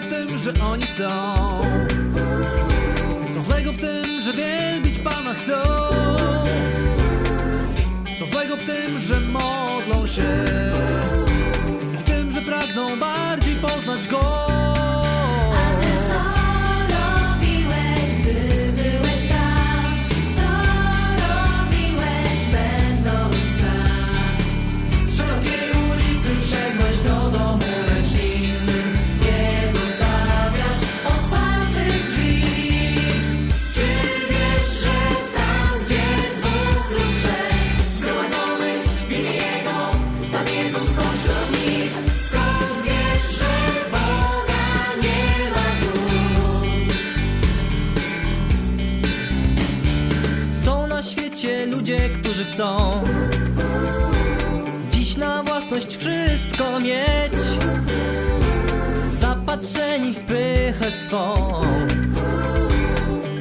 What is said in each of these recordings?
złego w tym, że oni są? Co złego w tym, że wielbić Pana chcą? Co złego w tym, że modlą się? ludzie, którzy chcą Dziś na własność wszystko mieć. Zapatrzeni w pychę swą.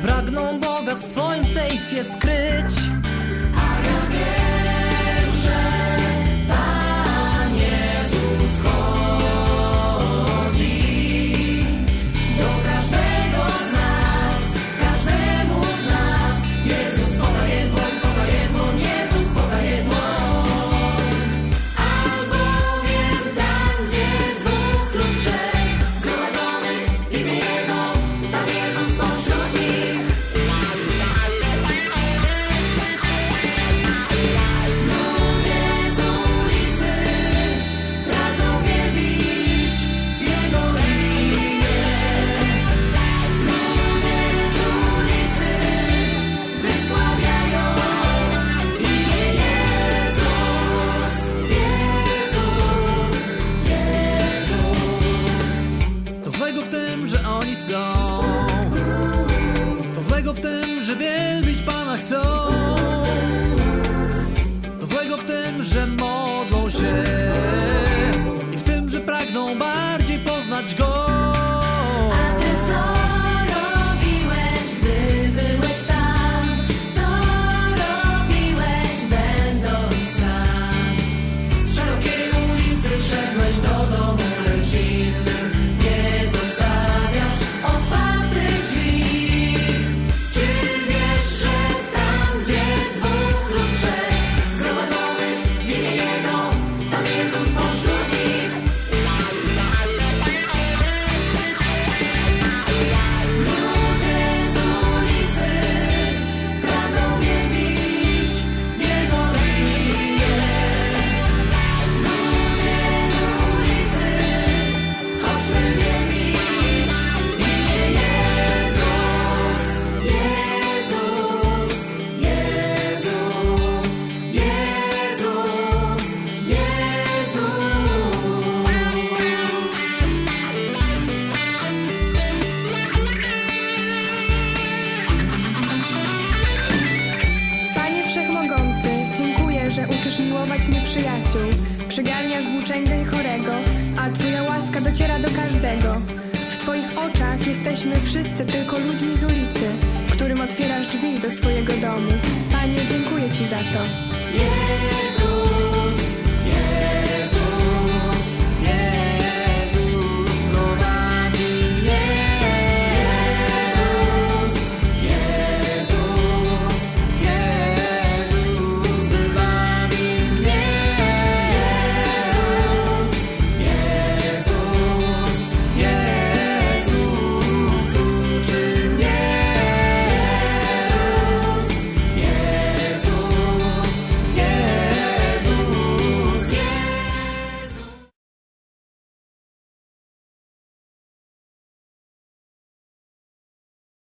Pragną Boga w swoim sejfie skryć. miłować nieprzyjaciół. Przygarniasz włóczęgę chorego A twoja łaska dociera do każdego. W twoich oczach jesteśmy wszyscy tylko ludźmi z ulicy Którym otwierasz drzwi do swojego domu. Panie, dziękuję ci za to. Jezu.